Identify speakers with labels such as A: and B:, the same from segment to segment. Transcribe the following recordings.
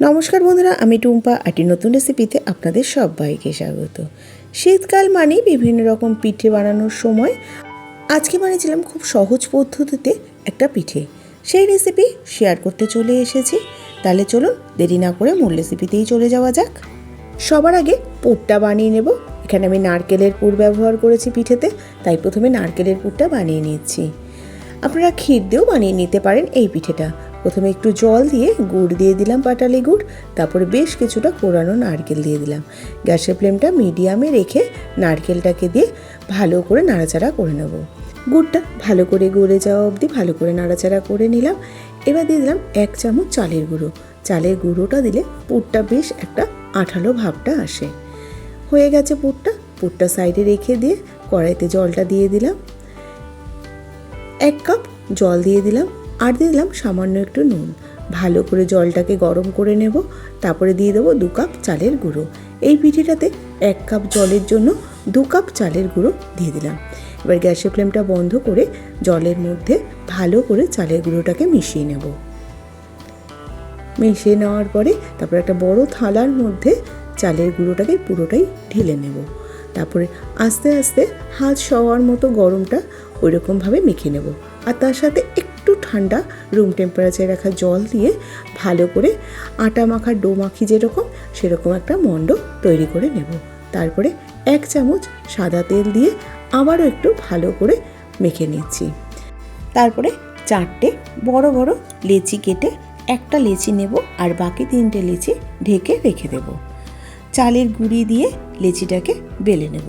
A: নমস্কার বন্ধুরা, আমি টুম্পা একটি নতুন রেসিপিতে আপনাদের সবাইকে স্বাগত। শীতকাল মানেই বিভিন্ন রকম পিঠে বানানোর সময়। আজকে বানিয়েছিলাম খুব সহজ পদ্ধতিতে একটা পিঠে। সেই রেসিপি শেয়ার করতে চলে এসেছি। তাহলে চলুন দেরি না করে মূল রেসিপিতেই চলে যাওয়া যাক। সবার আগে পুরটা বানিয়ে নেব। এখানে আমি নারকেলের পুর ব্যবহার করেছি পিঠেতে, তাই প্রথমে নারকেলের পুরটা বানিয়ে নিচ্ছি। আপনারা ক্ষীর দিয়েও বানিয়ে নিতে পারেন এই পিঠেটা। প্রথমে একটু জল দিয়ে গুড় দিয়ে দিলাম পাটালি গুড়, তারপরে বেশ কিছুটা কোরানো নারকেল দিয়ে দিলাম। গ্যাসের ফ্লেমটা মিডিয়ামে রেখে নারকেলটাকে দিয়ে ভালো করে নাড়াচাড়া করে নেব। গুড়টা ভালো করে গলে যাওয়া অবধি ভালো করে নাড়াচাড়া করে নিলাম। এবার দিয়ে দিলাম এক চামচ চালের গুঁড়ো। চালের গুঁড়োটা দিলে পুরটা বেশ একটা আঠালো ভাবটা আসে। হয়ে গেছে পুরটা। পুরটা সাইডে রেখে দিয়ে কড়াইতে জলটা দিয়ে দিলাম। এক কাপ জল দিয়ে দিলাম। আর দিয়ে দিলাম সামান্য একটু নুন। ভালো করে জলটাকে গরম করে নেব, তারপরে দিয়ে দেবো দু কাপ চালের গুঁড়ো। এই পিঠেটাতে এক কাপ জলের জন্য দু কাপ চালের গুঁড়ো দিয়ে দিলাম। এবার গ্যাসের ফ্লেমটা বন্ধ করে জলের মধ্যে ভালো করে চালের গুঁড়োটাকে মিশিয়ে নেব। মিশিয়ে নেওয়ার পরে তারপরে একটা বড় থালার মধ্যে চালের গুঁড়োটাকে পুরোটাই ঢেলে নেব। তারপরে আস্তে আস্তে হাত সওয়ার মতো গরমটা ওইরকমভাবে মেখে নেব। আর তার সাথে একটু ঠান্ডা রুম টেম্পারেচারে রাখা জল দিয়ে ভালো করে আটা মাখার ডো মাখি যেরকম, সেরকম একটা মণ্ড তৈরি করে নেব। তারপরে এক চামচ সাদা তেল দিয়ে আবারও একটু ভালো করে মেখে নিচ্ছি। তারপরে চারটে বড় বড় লেচি কেটে একটা লেচি নেব আর বাকি তিনটে লেচি ঢেকে রেখে দেব। চালের গুঁড়ি দিয়ে লেচিটাকে বেলে নেব।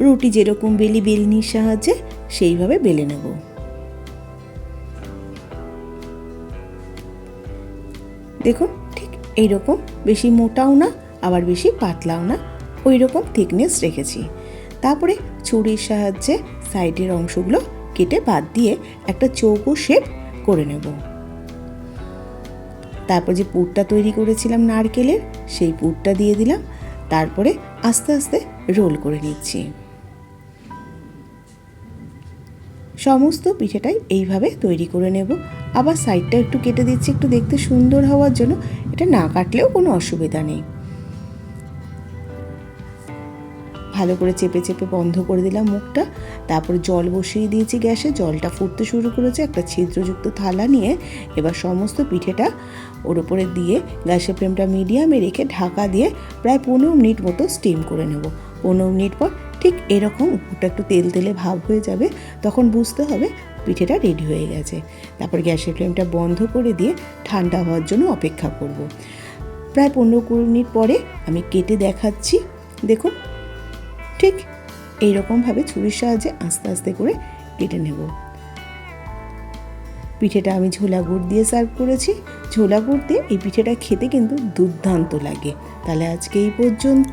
A: রুটি যেরকম বেলি বেলনির সাহায্যে সেইভাবে বেলে নেব। দেখুন, ঠিক এইরকম। বেশি মোটাও না, আবার বেশি পাতলাও না। ওই রকম থিকনেস রেখেছি। তারপরে ছুরির সাহায্যে সাইডের অংশগুলো কেটে বাদ দিয়ে একটা চৌকো শেপ করে নেব। তারপর যে পুরটা তৈরি করেছিলাম নারকেলের, সেই পুরটা দিয়ে দিলাম। তারপরে আস্তে আস্তে রোল করে নিচ্ছি। সমস্ত পিঠেটাই এইভাবে তৈরি করে নেব। আবার সাইডটা একটু কেটে দিচ্ছি, একটু দেখতে সুন্দর হওয়ার জন্য। এটা না কাটলেও কোনো অসুবিধা নেই। ভালো করে চেপে চেপে বন্ধ করে দিলাম মুখটা। তারপর জল বসিয়ে দিয়েছি গ্যাসে। জলটা ফুটতে শুরু করেছে, একটা ছিদ্রযুক্ত থালা নিয়ে এবার সমস্ত পিঠেটা ওর উপরে দিয়ে গ্যাসের ফ্লেমটা মিডিয়ামে রেখে ঢাকা দিয়ে প্রায় পনেরো মিনিট মতো স্টিম করে নেব। পনেরো মিনিট পর ঠিক এরকম উপরটা একটু তেল তেলে ভাব হয়ে যাবে, তখন বুঝতে হবে পিঠেটা রেডি হয়ে গেছে। তারপর গ্যাসের ফ্লেমটা বন্ধ করে দিয়ে ঠান্ডা হওয়ার জন্য অপেক্ষা করব। প্রায় পনেরো কুড়ি মিনিট পরে আমি কেটে দেখাচ্ছি, দেখুন। ঠিক এইরকমভাবে ছুরির সাহায্যে আস্তে আস্তে করে কেটে নেব। পিঠেটা আমি ঝোলা গুড় দিয়ে সার্ভ করেছি। ঝোলা গুড় দিয়ে এই পিঠেটা খেতে কিন্তু দুর্দান্ত লাগে। তাহলে আজকে এই পর্যন্ত।